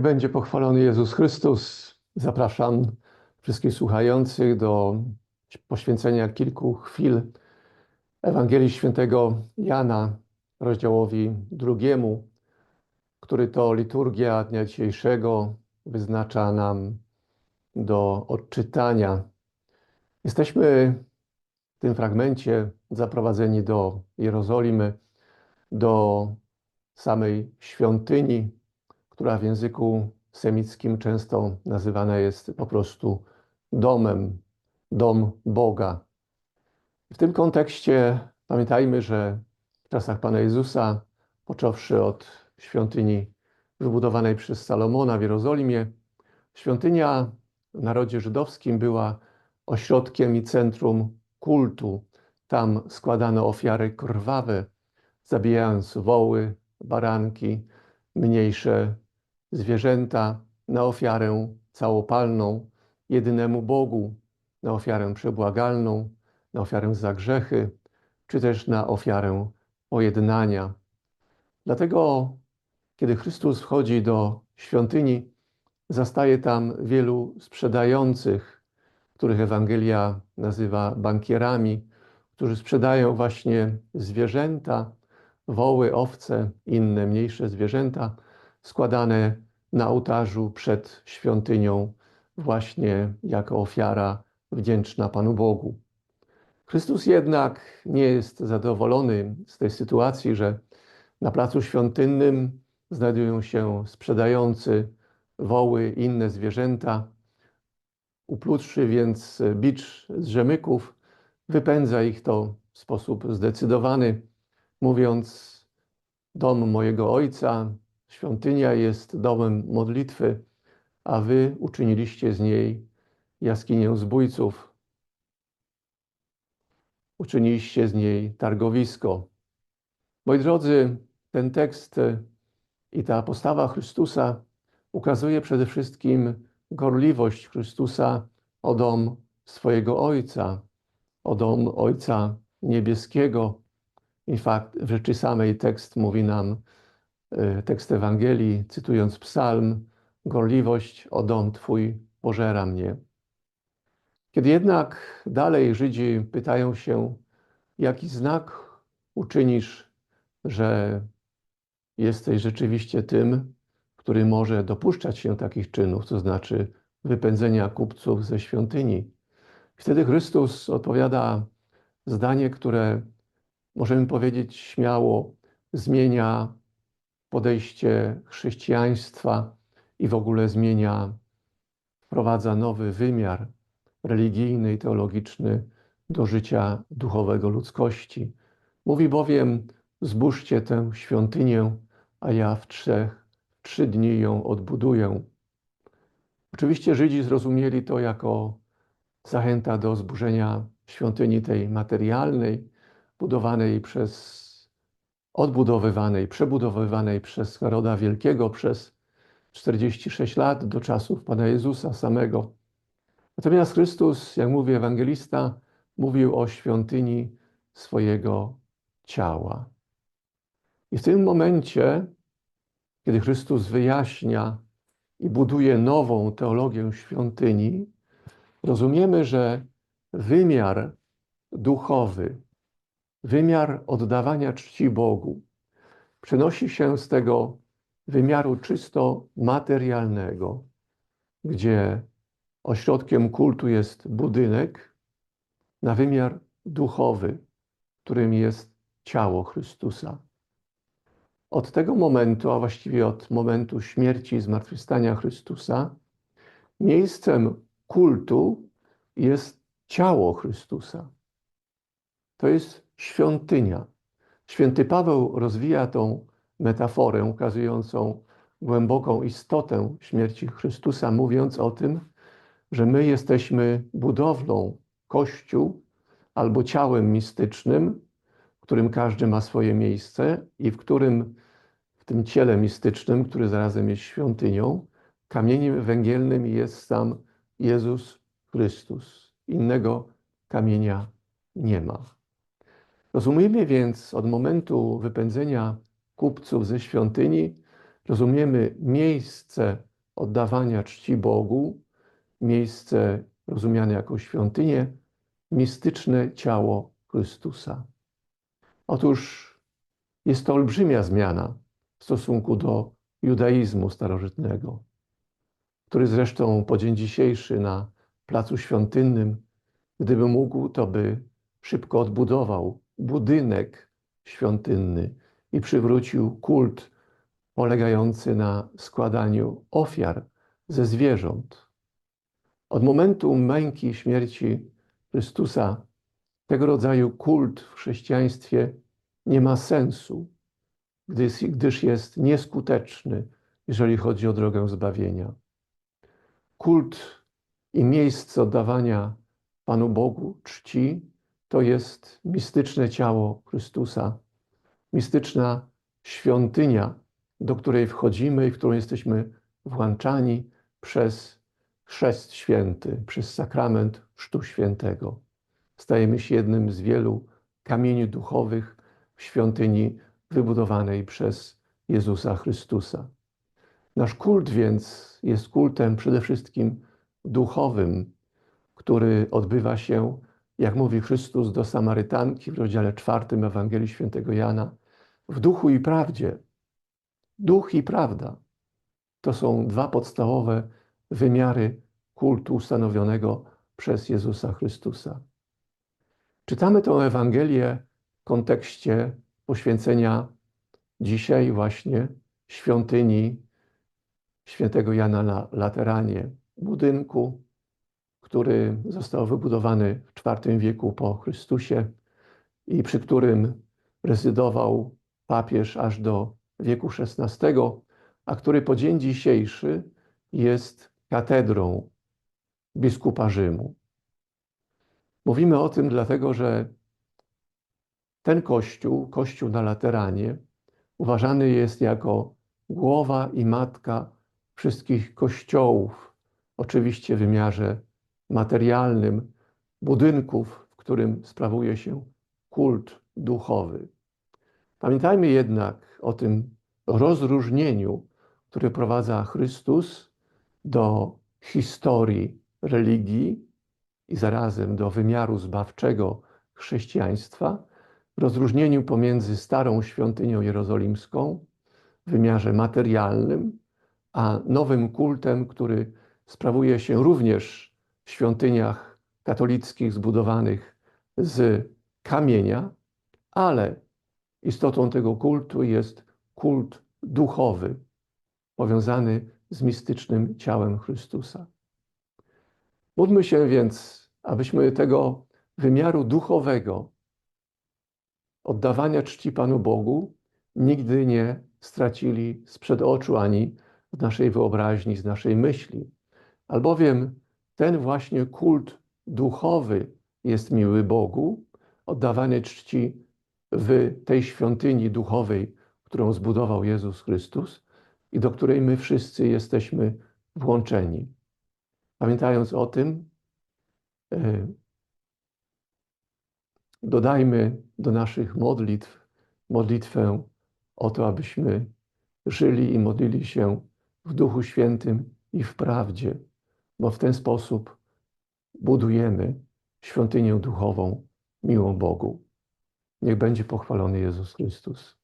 Niech będzie pochwalony Jezus Chrystus. Zapraszam wszystkich słuchających do poświęcenia kilku chwil Ewangelii Świętego Jana, rozdziałowi drugiemu, który to liturgia dnia dzisiejszego wyznacza nam do odczytania. Jesteśmy w tym fragmencie zaprowadzeni do Jerozolimy, do samej świątyni, która w języku semickim często nazywana jest po prostu domem, dom Boga. W tym kontekście pamiętajmy, że w czasach Pana Jezusa, począwszy od świątyni wybudowanej przez Salomona w Jerozolimie, świątynia w narodzie żydowskim była ośrodkiem i centrum kultu. Tam składano ofiary krwawe, zabijając woły, baranki, mniejsze zwierzęta na ofiarę całopalną jedynemu Bogu, na ofiarę przebłagalną, na ofiarę za grzechy, czy też na ofiarę pojednania. Dlatego, kiedy Chrystus wchodzi do świątyni, zastaje tam wielu sprzedających, których Ewangelia nazywa bankierami, którzy sprzedają właśnie zwierzęta, woły, owce, inne mniejsze zwierzęta, składane na ołtarzu przed świątynią, właśnie jako ofiara wdzięczna Panu Bogu. Chrystus jednak nie jest zadowolony z tej sytuacji, że na placu świątynnym znajdują się sprzedający woły inne zwierzęta. Uplutrzy więc bicz z rzemyków, wypędza ich to w sposób zdecydowany, mówiąc: Dom mojego ojca Świątynia jest domem modlitwy, a wy uczyniliście z niej jaskinię zbójców. Uczyniliście z niej targowisko. Moi drodzy, ten tekst i ta postawa Chrystusa ukazuje przede wszystkim gorliwość Chrystusa o dom swojego Ojca, o dom Ojca Niebieskiego. I fakt, w rzeczy samej tekst mówi nam, tekst Ewangelii, cytując psalm, gorliwość o dom Twój pożera mnie. Kiedy jednak dalej Żydzi pytają się, jaki znak uczynisz, że jesteś rzeczywiście tym, który może dopuszczać się takich czynów, to znaczy wypędzenia kupców ze świątyni. Wtedy Chrystus odpowiada zdanie, które możemy powiedzieć śmiało zmienia podejście chrześcijaństwa i w ogóle zmienia, wprowadza nowy wymiar religijny i teologiczny do życia duchowego ludzkości. Mówi bowiem: Zbóżcie tę świątynię, a ja w trzech, trzy dni ją odbuduję. Oczywiście Żydzi zrozumieli to jako zachęta do zburzenia świątyni tej materialnej, budowanej przez odbudowywanej, przebudowywanej przez Heroda Wielkiego przez 46 lat do czasów Pana Jezusa samego. Natomiast Chrystus, jak mówi ewangelista, mówił o świątyni swojego ciała. I w tym momencie, kiedy Chrystus wyjaśnia i buduje nową teologię świątyni, rozumiemy, że wymiar duchowy, wymiar oddawania czci Bogu przenosi się z tego wymiaru czysto materialnego, gdzie ośrodkiem kultu jest budynek, na wymiar duchowy, którym jest ciało Chrystusa. Od tego momentu, a właściwie od momentu śmierci i zmartwychwstania Chrystusa, miejscem kultu jest ciało Chrystusa. To jest świątynia. Święty Paweł rozwija tą metaforę ukazującą głęboką istotę śmierci Chrystusa, mówiąc o tym, że my jesteśmy budowlą, kościół albo ciałem mistycznym, w którym każdy ma swoje miejsce i w którym, w tym ciele mistycznym, który zarazem jest świątynią, kamieniem węgielnym jest sam Jezus Chrystus. Innego kamienia nie ma. Rozumiemy więc od momentu wypędzenia kupców ze świątyni, rozumiemy miejsce oddawania czci Bogu, miejsce rozumiane jako świątynię, mistyczne ciało Chrystusa. Otóż jest to olbrzymia zmiana w stosunku do judaizmu starożytnego, który zresztą po dzień dzisiejszy na placu świątynnym, gdyby mógł, to by szybko odbudował budynek świątynny i przywrócił kult polegający na składaniu ofiar ze zwierząt. Od momentu męki i śmierci Chrystusa tego rodzaju kult w chrześcijaństwie nie ma sensu, gdyż, jest nieskuteczny, jeżeli chodzi o drogę zbawienia. Kult i miejsce oddawania Panu Bogu czci to jest mistyczne ciało Chrystusa, mistyczna świątynia, do której wchodzimy i w którą jesteśmy włączani przez chrzest święty, przez sakrament Chrztu Świętego. Stajemy się jednym z wielu kamieni duchowych w świątyni wybudowanej przez Jezusa Chrystusa. Nasz kult więc jest kultem przede wszystkim duchowym, który odbywa się, jak mówi Chrystus do Samarytanki w rozdziale czwartym Ewangelii Świętego Jana, w duchu i prawdzie. Duch i prawda to są dwa podstawowe wymiary kultu ustanowionego przez Jezusa Chrystusa. Czytamy tę Ewangelię w kontekście poświęcenia dzisiaj właśnie świątyni świętego Jana na Lateranie, budynku, który został wybudowany w IV wieku po Chrystusie i przy którym rezydował papież aż do wieku XVI, a który po dzień dzisiejszy jest katedrą biskupa Rzymu. Mówimy o tym dlatego, że ten kościół, kościół na Lateranie, uważany jest jako głowa i matka wszystkich kościołów, oczywiście w wymiarze materialnym, budynków, w którym sprawuje się kult duchowy. Pamiętajmy jednak o tym rozróżnieniu, które prowadza Chrystus do historii religii i zarazem do wymiaru zbawczego chrześcijaństwa, rozróżnieniu pomiędzy starą świątynią jerozolimską w wymiarze materialnym, a nowym kultem, który sprawuje się również świątyniach katolickich zbudowanych z kamienia, ale istotą tego kultu jest kult duchowy, powiązany z mistycznym ciałem Chrystusa. Módlmy się więc, abyśmy tego wymiaru duchowego oddawania czci Panu Bogu nigdy nie stracili sprzed oczu ani w naszej wyobraźni, z naszej myśli. Albowiem ten właśnie kult duchowy jest miły Bogu, oddawanie czci w tej świątyni duchowej, którą zbudował Jezus Chrystus i do której my wszyscy jesteśmy włączeni. Pamiętając o tym, e, dodajmy do naszych modlitw modlitwę o to, abyśmy żyli i modlili się w Duchu Świętym i w prawdzie, bo w ten sposób budujemy świątynię duchową miłą Bogu. Niech będzie pochwalony Jezus Chrystus.